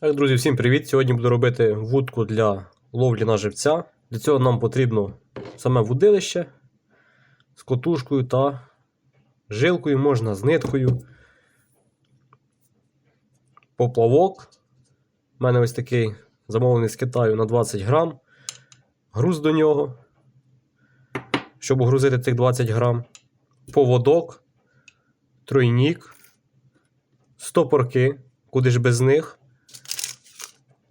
Так, друзі, всім привіт! Сьогодні буду робити вудку для ловлі на живця. Для цього нам потрібно саме вудилище з котушкою та жилкою, можна з ниткою. Поплавок. У мене ось такий замовлений з Китаю на 20 грам. Груз до нього, щоб огрузити цих 20 грам. Поводок, тройнік, стопорки, куди ж без них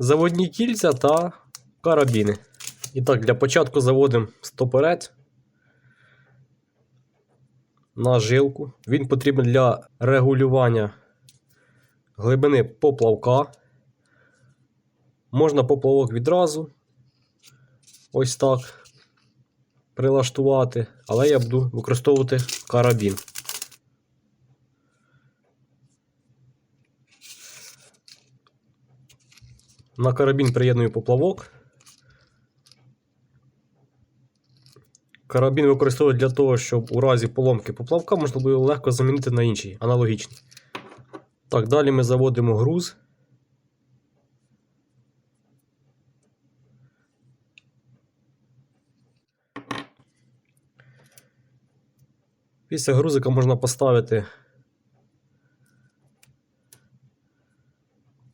заводні кільця та карабіни. І так, для початку заводимо стопорець на жилку. Він потрібен для регулювання глибини поплавка. Можна поплавок відразу ось так прилаштувати, але я буду використовувати карабін. На карабін приєдную поплавок. Карабін використовують для того, щоб у разі поломки поплавка можна було легко замінити на інший, аналогічний. Так, далі ми заводимо груз. Після грузика можна поставити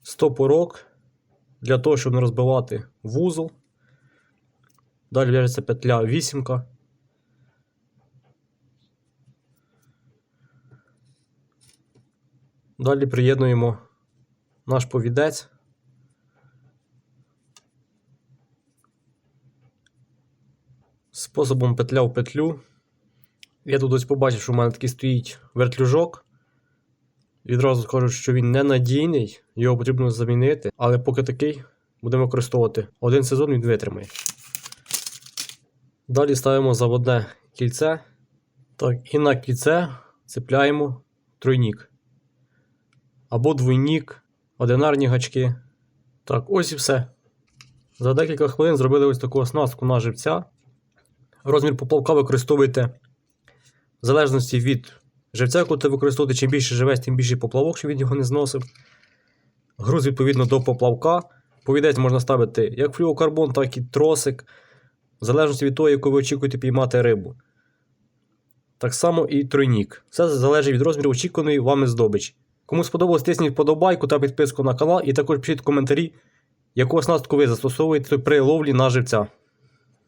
стопорок для того, щоб не розбивати вузол. Далі в'яжеться петля вісімка. Далі приєднуємо наш повідець. Способом петля в петлю. Я тут ось побачив, що в мене такий стоїть вертлюжок. Відразу скажу, що він ненадійний, його потрібно замінити, але поки такий будемо використовувати. Один сезон він витримає. Далі ставимо заводне кільце. Так, і на кільце цепляємо тройнік. Або двойнік, одинарні гачки. Так, ось і все. За декілька хвилин зробили ось таку оснастку на живця. Розмір поплавка використовуєте в залежності від живця, яку ти використовуєте. Чим більше живець, тим більший поплавок, щоб він його не зносив. Груз відповідно до поплавка. Повідець можна ставити як флюокарбон, так і тросик, в залежності від того, яку ви очікуєте піймати рибу. Так само і тройнік. Все залежить від розміру очікуваної вами здобичі. Кому сподобалось, тисніть вподобайку та підписку на канал, і також пишіть коментарі, яку оснастку ви застосовуєте при ловлі на живця.